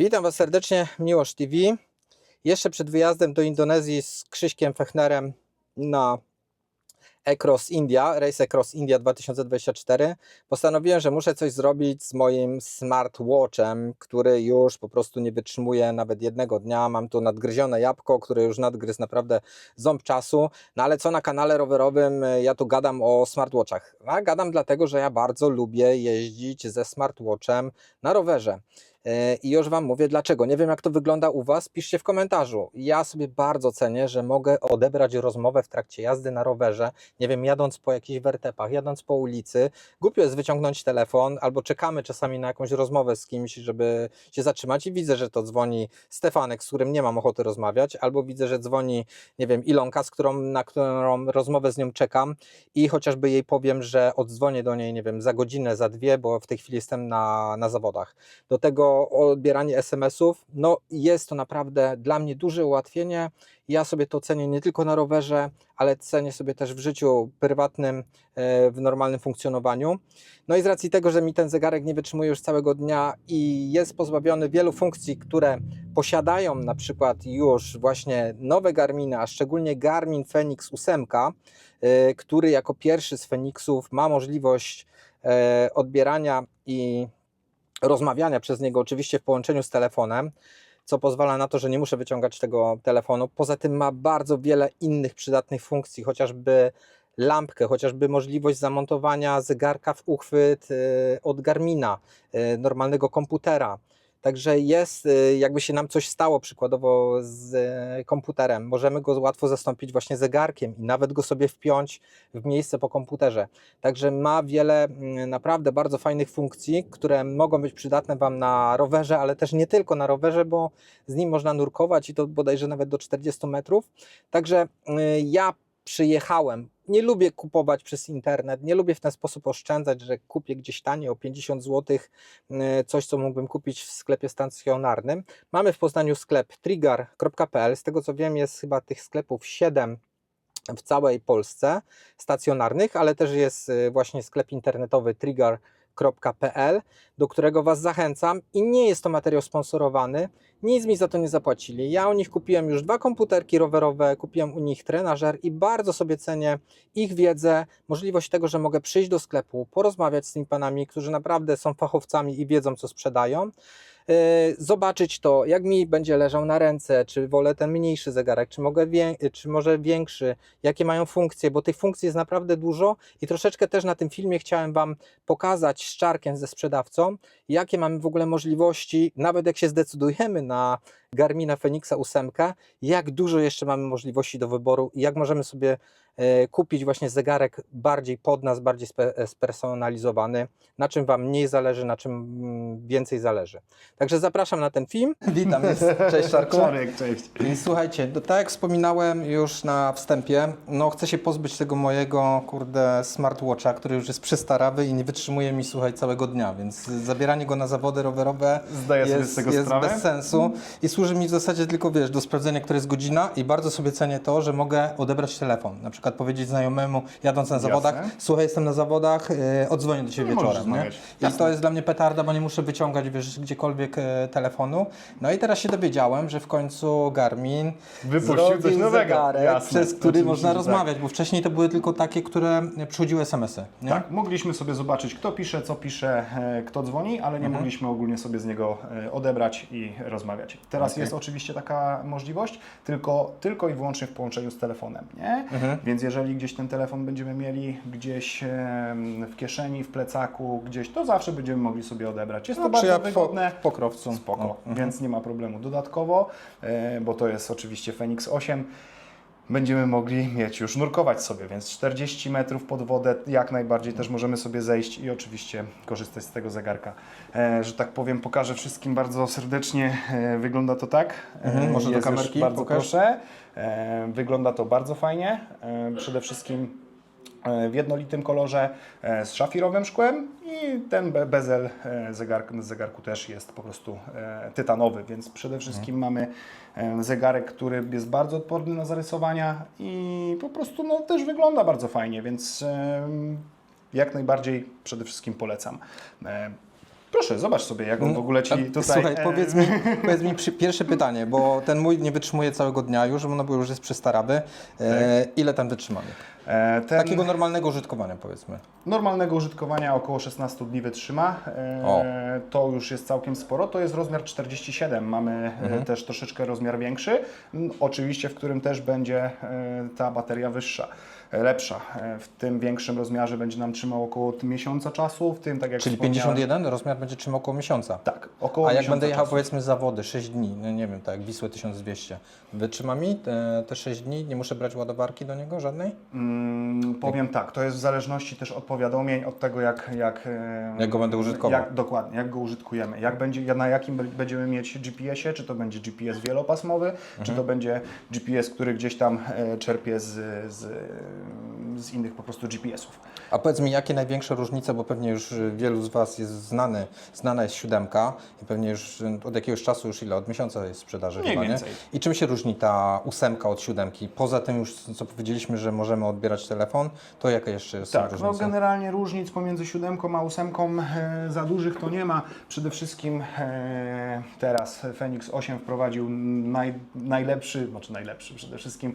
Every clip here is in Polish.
Witam Was serdecznie, Miłosz TV. Jeszcze przed wyjazdem do Indonezji z Krzyśkiem Fechnerem na Ecross India, Race Ecross India 2024, postanowiłem, że muszę coś zrobić z moim smartwatchem, który już po prostu nie wytrzymuje nawet jednego dnia. Mam tu nadgryzione jabłko, które już nadgryzł naprawdę ząb czasu. No ale co na kanale rowerowym, ja tu gadam o smartwatchach. A gadam dlatego, że ja bardzo lubię jeździć ze smartwatchem na rowerze. E, I już Wam mówię dlaczego. Nie wiem, jak to wygląda u Was, piszcie w komentarzu. Ja sobie bardzo cenię, że mogę odebrać rozmowę w trakcie jazdy na rowerze. Nie wiem, jadąc po jakichś wertepach, jadąc po ulicy. Głupio jest wyciągnąć telefon, albo czekamy czasami na jakąś rozmowę z kimś, żeby się zatrzymać i widzę, że to dzwoni Stefanek, z którym nie mam ochoty rozmawiać, albo widzę, że dzwoni, nie wiem, Ilonka, z którą, na którą rozmowę z nią czekam i chociażby jej powiem, że oddzwonię do niej, nie wiem, za godzinę, za dwie, bo w tej chwili jestem na, na zawodach. Do tego odbieranie SMS-ów, no jest to naprawdę dla mnie duże ułatwienie. Ja sobie to cenię nie tylko na rowerze, ale cenię sobie też w życiu prywatnym, e, w normalnym funkcjonowaniu. No i z racji tego, że mi ten zegarek nie wytrzymuje już całego dnia i jest pozbawiony wielu funkcji, które posiadają na przykład już właśnie nowe Garminy, a szczególnie Garmin Fenix 8, e, który jako pierwszy z Fenixów ma możliwość e, odbierania i rozmawiania przez niego, oczywiście w połączeniu z telefonem, co pozwala na to, że nie muszę wyciągać tego telefonu. Poza tym ma bardzo wiele innych przydatnych funkcji, chociażby lampkę, chociażby możliwość zamontowania zegarka w uchwyt y, od Garmina, y, normalnego komputera. Także jest, y, jakby się nam coś stało przykładowo z y, komputerem, możemy go łatwo zastąpić właśnie zegarkiem i nawet go sobie wpiąć w miejsce po komputerze. Także ma wiele mm, naprawdę bardzo fajnych funkcji, które mogą być przydatne Wam na rowerze, ale też nie tylko na rowerze, bo z nim można nurkować i to bodajże nawet do 40 metrów. Także y, ja przyjechałem. Nie lubię kupować przez internet, nie lubię w ten sposób oszczędzać, że kupię gdzieś taniej o 50 zł coś, co mógłbym kupić w sklepie stacjonarnym. Mamy w Poznaniu sklep trigger.pl. Z tego co wiem, jest chyba tych sklepów 7 w całej Polsce stacjonarnych, ale też jest y, właśnie sklep internetowy trigger.pl, do którego Was zachęcam i nie jest to materiał sponsorowany, nic mi za to nie zapłacili. Ja u nich kupiłem już dwa komputerki rowerowe, kupiłem u nich trenażer i bardzo sobie cenię ich wiedzę, możliwość tego, że mogę przyjść do sklepu, porozmawiać z tymi panami, którzy naprawdę są fachowcami i wiedzą, co sprzedają. Yy, Zobaczyć to, jak mi będzie leżał na ręce, czy wolę ten mniejszy zegarek, czy, mogę czy może większy, jakie mają funkcje, bo tych funkcji jest naprawdę dużo i troszeczkę też na tym filmie chciałem Wam pokazać z czarkiem ze sprzedawcą, jakie mamy w ogóle możliwości, nawet jak się zdecydujemy na Garmina Fenixa 8, jak dużo jeszcze mamy możliwości do wyboru i jak możemy sobie e, kupić właśnie zegarek bardziej pod nas, bardziej e, spersonalizowany, na czym Wam mniej zależy, na czym mm, więcej zależy. Także zapraszam na ten film. Witam, jest, cześć Czarku. Czarek, cześć. I słuchajcie, no tak jak wspominałem już na wstępie, no chcę się pozbyć tego mojego, kurde, smartwatcha, który już jest przestarawy i nie wytrzymuje mi, słuchaj, całego dnia, więc zabieranie go na zawody rowerowe Zdaję sobie jest, z tego jest sprawę. bez sensu i służy mi w zasadzie tylko, wiesz, do sprawdzenia, która jest godzina i bardzo sobie cenię to, że mogę odebrać telefon, na przykład powiedzieć znajomemu, jadąc na zawodach, słuchaj, jestem na zawodach, yy, odzwonię do Ciebie No, wieczorem, nie? I Jasne. to jest dla mnie petarda, bo nie muszę wyciągać, wiesz, gdziekolwiek e, telefonu. No i teraz się dowiedziałem, że w końcu Garmin Wypuścił coś nowego. zegarek, Jasne, przez który oczywiście, można tak. rozmawiać, bo wcześniej to były tylko takie, które przychodziły SMS-y. Nie? Tak, mogliśmy sobie zobaczyć, kto pisze, co pisze, e, kto dzwoni, ale nie Mhm. mogliśmy ogólnie sobie z niego e, odebrać i rozmawiać. Teraz Okej. jest oczywiście taka możliwość, tylko, tylko i wyłącznie w połączeniu z telefonem, nie? Mhm. Więc jeżeli gdzieś ten telefon będziemy mieli gdzieś w kieszeni, w plecaku, gdzieś, to zawsze będziemy mogli sobie odebrać. Jest to No, czy bardzo ja w, po, wygodne. w pokrowcu. Spoko, O, mhm. więc nie ma problemu. Dodatkowo, e, bo to jest oczywiście Fenix 8, będziemy mogli mieć już nurkować sobie, więc 40 metrów pod wodę jak najbardziej też możemy sobie zejść i oczywiście korzystać z tego zegarka. E, że tak powiem, pokażę wszystkim bardzo serdecznie. E, wygląda to tak. Mhm, może do jest już kamerki Bardzo pokaż. proszę. E, wygląda to bardzo fajnie. E, przede wszystkim e, w jednolitym kolorze e, z szafirowym szkłem i ten be- bezel e, zegarku, zegarku też jest po prostu e, tytanowy, więc przede wszystkim mamy e, zegarek, który jest bardzo odporny na zarysowania i po prostu no, też wygląda bardzo fajnie, więc jak najbardziej przede wszystkim polecam. Proszę, zobacz sobie, jak on w ogóle ci tutaj... Słuchaj, powiedz mi, powiedz mi przy, pierwsze pytanie, bo ten mój nie wytrzymuje całego dnia już, no bo już jest przestarawy. E, ile tam wytrzymamy? E, ten Takiego normalnego użytkowania powiedzmy. normalnego użytkowania około 16 dni wytrzyma. E, to już jest całkiem sporo. To jest rozmiar 47. Mamy e, też troszeczkę rozmiar większy. Oczywiście, w którym też będzie ta bateria wyższa, lepsza. E, w tym większym rozmiarze będzie nam trzymał około miesiąca czasu. W tym, tak jak Czyli wspomniałem- 51 rozmiar będzie trzymał około miesiąca. Tak, około A jak będę jechał czasu. powiedzmy zawody 6 dni, no nie wiem, tak Wisłę 1200, wytrzyma mi te, te 6 dni? Nie muszę brać ładowarki do niego żadnej? Mm, powiem tak, to jest w zależności też od powiadomień, od tego jak... Jak, e, Jak go będę użytkował. Jak, dokładnie, jak go użytkujemy. Jak będzie, na jakim będziemy mieć GPS-ie, czy to będzie GPS wielopasmowy, czy to będzie GPS, który gdzieś tam e, czerpie z, z, z innych po prostu GPS-ów. A powiedz mi, jakie największe różnice, bo pewnie już wielu z Was jest znany, znana jest siódemka i pewnie już y, od jakiegoś czasu, już ile, od miesiąca jest sprzedaży Mniej chyba, więcej. nie? I czym się różni ta ósemka od siódemki? Poza tym już, co powiedzieliśmy, że możemy odbierać telefon, to jaka jeszcze jest Tak, no różnica? generalnie różnic pomiędzy siódemką a ósemką e, za dużych to nie ma. Przede wszystkim e, teraz Fenix 8 wprowadził naj, najlepszy, znaczy najlepszy przede wszystkim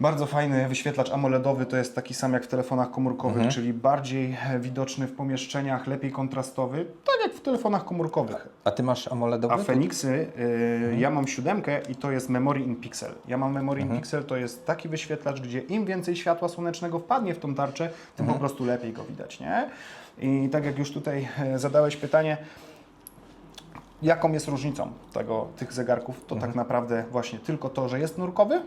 bardzo fajny wyświetlacz AMOLEDowy, to jest taki sam jak w telefonach komórkowych, Mhm. czyli bardziej e, widoczny w pomieszczeniach, lepiej kontrastowy, tak jak w telefonach komórkowych. A Ty masz AMOLEDowy? A Fenixy, y, Mhm. ja mam siódemkę i to jest Memory in Pixel. Ja mam Memory in Pixel, to jest taki wyświetlacz, gdzie im więcej światła słonecznego wpadnie w tą tarczę, tym Mhm. po prostu lepiej go widać, nie? I tak jak już tutaj e, zadałeś pytanie, jaką jest różnicą tego, tych zegarków, to tak naprawdę właśnie tylko to, że jest nurkowy.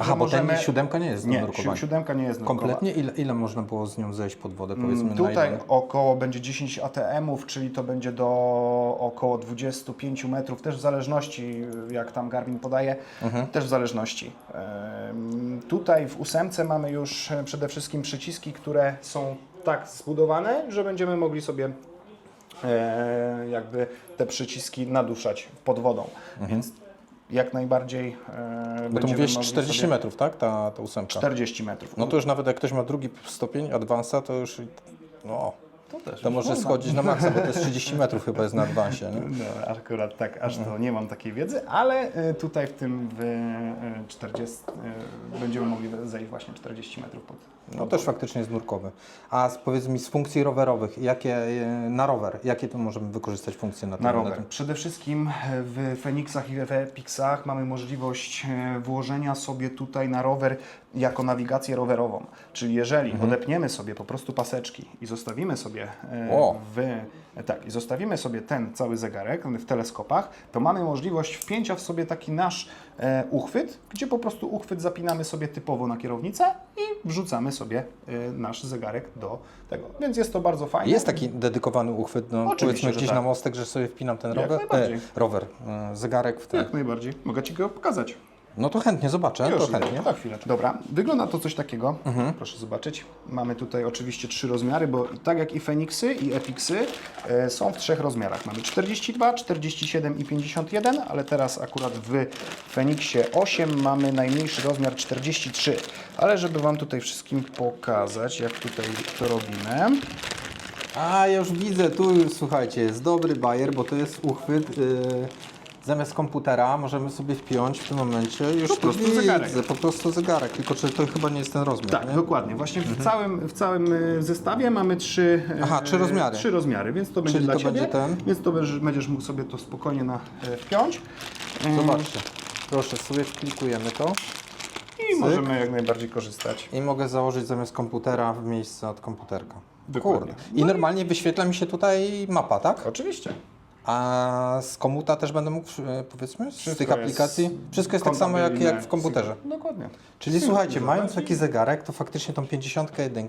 Mhm. Aha, bo ten siódemka nie jest Nie, nurkowania. siódemka nie jest nurkowa. Kompletnie? Ile, ile można było z nią zejść pod wodę, powiedzmy, Mm, na Tutaj około będzie 10 ATM-ów, czyli to będzie do około 25 metrów, też w zależności jak tam Garmin podaje, Mhm. też w zależności. Tutaj w ósemce mamy już e, przede wszystkim przyciski, które są tak zbudowane, że będziemy mogli sobie e, jakby te przyciski naduszać pod wodą, więc jak najbardziej e. Bo to mówiłeś mogli 40 sobie- metrów, tak? Ta, ta ósemka. 40 metrów. No to już nawet jak ktoś ma drugi stopień Advansa, to już no, to też to może schodzić na maksa, bo to jest 30 metrów chyba jest na Advansie, nie? No, akurat tak, aż Mhm. to nie mam takiej wiedzy, ale y, tutaj w tym w y, 40 y, będziemy mogli zejść właśnie 40 metrów pod. No też faktycznie jest nurkowy. A powiedz mi z funkcji rowerowych, jakie na rower, jakie tu możemy wykorzystać funkcje na tym? Na rower. tym? Przede wszystkim w Fenixach i w Epixach mamy możliwość włożenia sobie tutaj na rower jako nawigację rowerową. Czyli jeżeli Mhm. odepniemy sobie po prostu paseczki i zostawimy sobie e, w, tak, i zostawimy sobie ten cały zegarek w teleskopach, to mamy możliwość wpięcia w sobie taki nasz e, uchwyt, gdzie po prostu uchwyt zapinamy sobie typowo na kierownicę i wrzucamy sobie e, nasz zegarek do tego. Więc jest to bardzo fajne. Jest taki dedykowany uchwyt, no Oczywiście, powiedzmy gdzieś tak. na mostek, że sobie wpinam ten rower, e, rower, e, zegarek w ten. Jak najbardziej. Mogę Ci go pokazać. No to chętnie zobaczę, Już to idę, chętnie. Mhm. za chwileczkę. Dobra, wygląda to coś takiego. Proszę zobaczyć. Mamy tutaj oczywiście trzy rozmiary, bo tak jak i Fenixy i Epixy e, są w trzech rozmiarach. Mamy 42, 47 i 51, ale teraz akurat w Fenixie 8 mamy najmniejszy rozmiar 43. Ale żeby Wam tutaj wszystkim pokazać, jak tutaj to robimy. A ja już widzę, tu już słuchajcie, jest dobry bajer, bo to jest uchwyt. y, Zamiast komputera możemy sobie wpiąć w tym momencie już Po tu prostu widzę, zegarek. po prostu zegarek, tylko czy to chyba nie jest ten rozmiar, Tak, nie? dokładnie. Właśnie w całym, w całym e, zestawie mamy trzy, e, Aha, trzy rozmiary. Trzy rozmiary, więc to będzie Czyli dla to Ciebie. będzie ten? Więc to będziesz, będziesz mógł sobie to spokojnie na, e, wpiąć. Zobaczcie, proszę, sobie wklikujemy to I możemy jak najbardziej korzystać. i mogę założyć zamiast komputera w miejsce od komputerka. Dokładnie. Kurde. I normalnie wyświetla mi się tutaj mapa, tak? Oczywiście. A z komuta też będę mógł, e, powiedzmy, z Wszystko tych jest aplikacji? Wszystko jest tak samo jak, jak w komputerze. Dokładnie. Czyli słuchajcie, mając taki zegarek, to faktycznie tą 51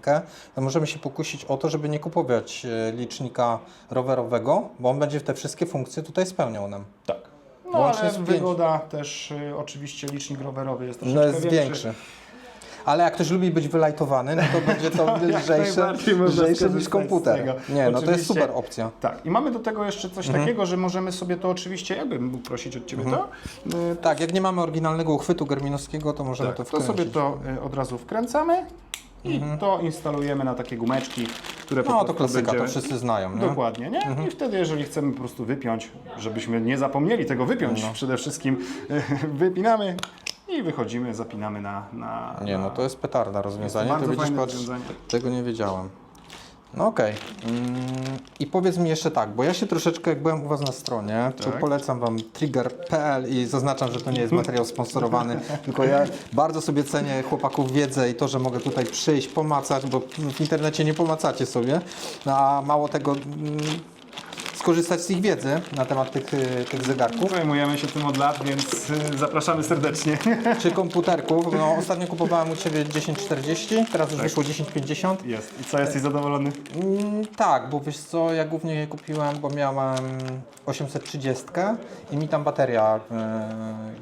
to możemy się pokusić o to, żeby nie kupować e, licznika rowerowego, bo on będzie te wszystkie funkcje tutaj spełniał nam. Tak. No Łącznie ale z pięć. wygoda też y, oczywiście licznik rowerowy jest troszeczkę No jest większy. Ale jak ktoś lubi być wylajtowany, no to będzie to lżejsze, najbardziej można lżejsze niż komputer. Nie, no to jest super opcja. Tak, i mamy do tego jeszcze coś Mhm. takiego, że możemy sobie to oczywiście, jakbym mógł prosić od Ciebie to, y, Tak, jak nie mamy oryginalnego uchwytu germinowskiego, to możemy tak, to to wkręcić. sobie to y, od razu wkręcamy i to instalujemy na takie gumeczki, które po No to prostu klasyka, będziemy... to wszyscy znają, nie? Dokładnie, nie? I wtedy, jeżeli chcemy po prostu wypiąć, żebyśmy nie zapomnieli tego wypiąć, No. przede wszystkim wypinamy i wychodzimy, zapinamy na... na Nie, no to jest petarda rozwiązanie. bardzo to widzisz, fajne patrz, rozwiązanie. tego nie wiedziałem. No okej. Mm, I powiedz mi jeszcze tak, bo ja się troszeczkę, jak byłem u Was na stronie, to Tak. polecam Wam trigger.pl i zaznaczam, że to nie jest materiał sponsorowany, tylko ja bardzo sobie cenię chłopaków wiedzę i to, że mogę tutaj przyjść, pomacać, bo w internecie nie pomacacie sobie, no, a mało tego... mm, skorzystać z ich wiedzy na temat tych, y, tych zegarków. Zajmujemy się tym od lat, więc y, zapraszamy serdecznie. czy komputerków. No, ostatnio kupowałem u Ciebie 1040, teraz Tak. już wyszło 1050. Jest. I co, jesteś zadowolony? Mm, tak, bo wiesz co, ja głównie je kupiłem, bo miałem 830 i mi tam bateria e,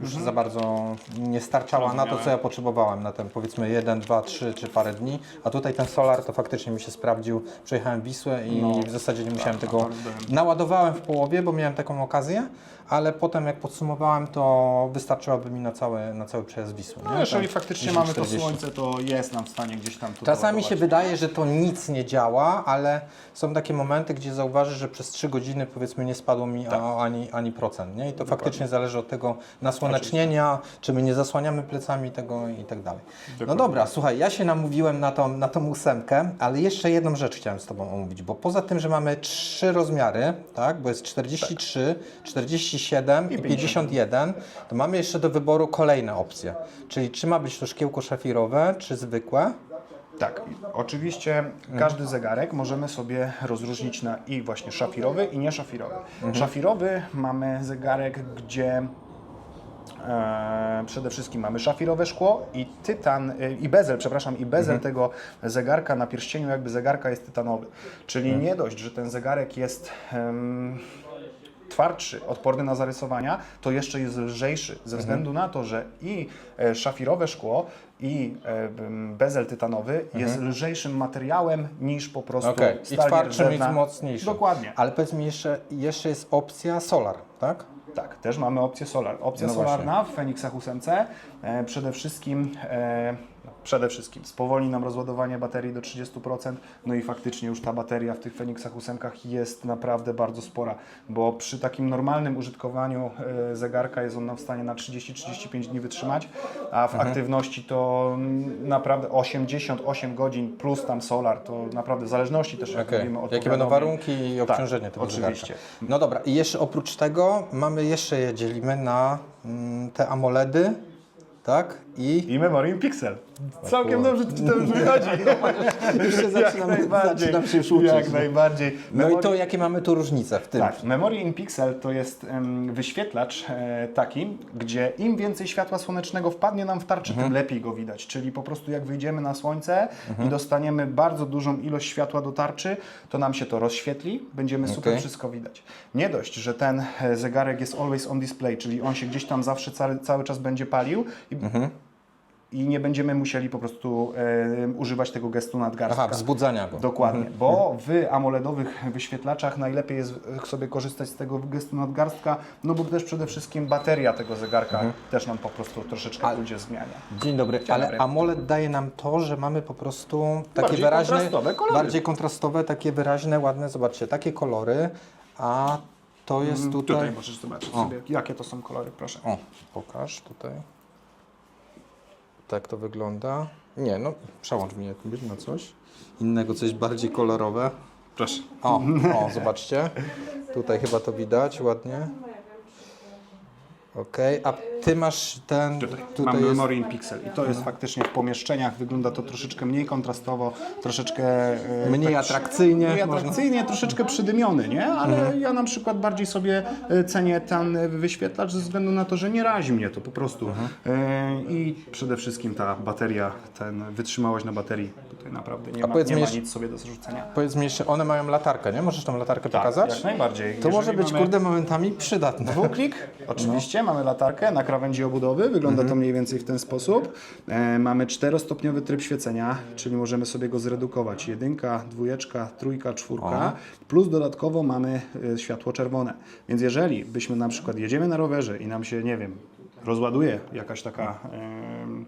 już za bardzo nie starczała na to, co Mhm. Ja potrzebowałem na ten powiedzmy 1, 2, 3 czy parę dni, a tutaj ten solar to faktycznie mi się sprawdził. Przejechałem Wisłę i No, w zasadzie nie musiałem tego... naprawdę. Naładowałem w połowie, bo miałem taką okazję, ale potem jak podsumowałem, to wystarczyłaby mi na cały, na cały przejazd Wisły. No nie? jeżeli Tam faktycznie mamy to 10-40. słońce, to jest nam w stanie gdzieś tam tu Czasami się doładować. wydaje, że to nic nie działa, ale są takie momenty, gdzie zauważysz, że przez 3 godziny powiedzmy nie spadło mi Tak. ani, ani procent. Nie? I to faktycznie zależy od tego nasłonecznienia, czy my nie zasłaniamy plecami tego i tak dalej. No Dokładnie. dobra, słuchaj, ja się namówiłem na tą, na tą ósemkę, ale jeszcze jedną rzecz chciałem z Tobą omówić, bo poza tym, że mamy trzy rozmiary, tak, bo jest 43, 47 i, I 51, to mamy jeszcze do wyboru kolejne opcje. Czyli czy ma być to szkiełko szafirowe, czy zwykłe? Tak, oczywiście każdy zegarek możemy sobie rozróżnić na i właśnie szafirowy i nieszafirowy. Szafirowy mamy zegarek, gdzie przede wszystkim mamy szafirowe szkło i tytan, e, i bezel, przepraszam, i bezel tego zegarka na pierścieniu jakby zegarka jest tytanowy. Czyli nie dość, że ten zegarek jest em, twardszy, odporny na zarysowania, to jeszcze jest lżejszy, Mhm. ze względu na to, że i e, szafirowe szkło, i e, bezel tytanowy jest lżejszym materiałem niż po prostu Mhm. Okej, i stal twardszym i mocniejszym. Dokładnie. Ale powiedz mi jeszcze, jeszcze jest opcja solar, tak? Tak, też mamy opcję solar. Opcja No solarna w Feniksach 8 e, przede wszystkim e, przede wszystkim spowolni nam rozładowanie baterii do 30%, no i faktycznie już ta bateria w tych Feniksach 8 jest naprawdę bardzo spora, bo przy takim normalnym użytkowaniu e, zegarka jest on nam w stanie na 30-35 dni wytrzymać, a w Mhm. aktywności to naprawdę 88 godzin plus tam solar, to naprawdę w zależności też jak Okej. mówimy od Jakie będą warunki i Tak, obciążenie tego oczywiście. zegarka. No dobra, i jeszcze oprócz tego mamy jeszcze je dzielimy na mm, te AMOLEDy, tak? I I Pixel. Całkiem dobrze Ci to już wychodzi. już się zaczynam, zaczynam się już uczyć. Jak najbardziej. No i to jakie mamy tu różnice w tym? Tak, Memory in Pixel to jest em, wyświetlacz e, taki, gdzie im więcej światła słonecznego wpadnie nam w tarczę, Mhm. tym lepiej go widać. Czyli po prostu jak wyjdziemy na słońce i dostaniemy bardzo dużą ilość światła do tarczy, to nam się to rozświetli, będziemy super wszystko widać. Nie dość, że ten e, zegarek jest always on display, czyli on się gdzieś tam zawsze cały, cały czas będzie palił i, Mhm. I nie będziemy musieli po prostu e, używać tego gestu nadgarstka. Aha, wzbudzania go. Dokładnie, Mhm. bo w AMOLEDowych wyświetlaczach najlepiej jest sobie korzystać z tego gestu nadgarstka, no bo też przede wszystkim bateria tego zegarka też nam po prostu troszeczkę Ale- pójdzie zmiania. Dzień dobry, ale dobry. AMOLED daje nam to, że mamy po prostu takie Bardziej wyraźne, kontrastowe kolory. bardziej kontrastowe, takie wyraźne, ładne, zobaczcie, takie kolory, a to jest Mm, tutaj... możesz zobaczyć O. sobie, jakie to są kolory, proszę. O, pokaż tutaj. Tak to wygląda. Nie, no przełącz mnie jakby na coś innego, coś bardziej kolorowe. Proszę. O, o, zobaczcie. Tutaj chyba to widać ładnie. Okej, a ty masz ten. Tutaj, Tutaj mam jest. Memory in Pixel i to jest faktycznie w pomieszczeniach, wygląda to troszeczkę mniej kontrastowo, troszeczkę... e, Mniej tak atrakcyjnie, Mniej można- atrakcyjnie, troszeczkę przydymiony, nie? Ale Mhm. ja na przykład bardziej sobie e, cenię ten e, wyświetlacz ze względu na to, że nie razi mnie to po prostu. Mhm. E, I przede wszystkim ta bateria, ten wytrzymałość na baterii, tutaj naprawdę nie ma, powiedz nie mi ma jeszcze- nic sobie do zarzucenia. Powiedz mi jeszcze, one mają latarkę, nie? Możesz tą latarkę Tak, pokazać? jak najbardziej. To Jeżeli może być, mamy- kurde, momentami przydatne. Dwuklik, oczywiście, mamy latarkę na krawędzi obudowy, wygląda to mniej więcej w ten sposób. E, mamy czterostopniowy tryb świecenia, czyli możemy sobie go zredukować. Jedynka, dwójeczka, trójka, czwórka, plus dodatkowo mamy e, światło czerwone. Więc jeżeli byśmy na przykład jedziemy na rowerze i nam się, nie wiem, rozładuje jakaś taka... em,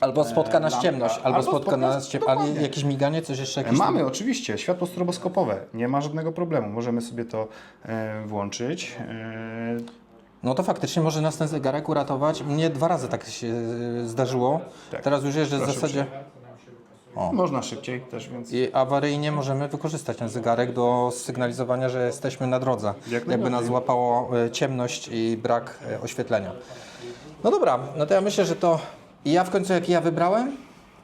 Albo spotka nas lampka. ciemność, albo, Albo spotka spotka- nas ciemność. Dokładnie. jakieś miganie, coś jeszcze? E, Jakieś tam- Mamy oczywiście światło stroboskopowe, nie ma żadnego problemu. Możemy sobie to e, włączyć. E, No to faktycznie może nas ten zegarek uratować. Mnie dwa razy tak się e, zdarzyło. Tak. Teraz już jest, że w Proszę zasadzie Można szybciej też, więc i awaryjnie możemy wykorzystać ten zegarek do sygnalizowania, że jesteśmy na drodze. Jak Jakby nas złapało e, ciemność i brak e, oświetlenia. No dobra, no to ja myślę, że to i ja w końcu jaki ja wybrałem?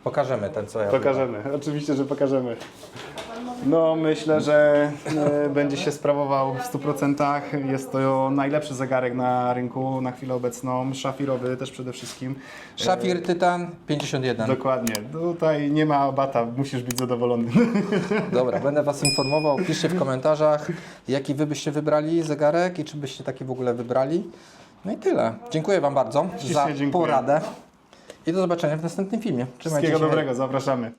Pokażemy ten co ja wybrałem. Pokażemy, oczywiście, że pokażemy. No, myślę, że e, będzie się sprawował w 100%. Jest to najlepszy zegarek na rynku na chwilę obecną. Szafirowy też przede wszystkim. E, Szafir Tytan 51. Dokładnie. Tutaj nie ma bata, musisz być zadowolony. Dobra, będę Was informował. Piszcie w komentarzach, jaki Wy byście wybrali zegarek i czy byście taki w ogóle wybrali. No i tyle. Dziękuję Wam bardzo za dziękuję. poradę. I do zobaczenia w następnym filmie. Trzymajcie Wszystkiego się. dobrego, zapraszamy.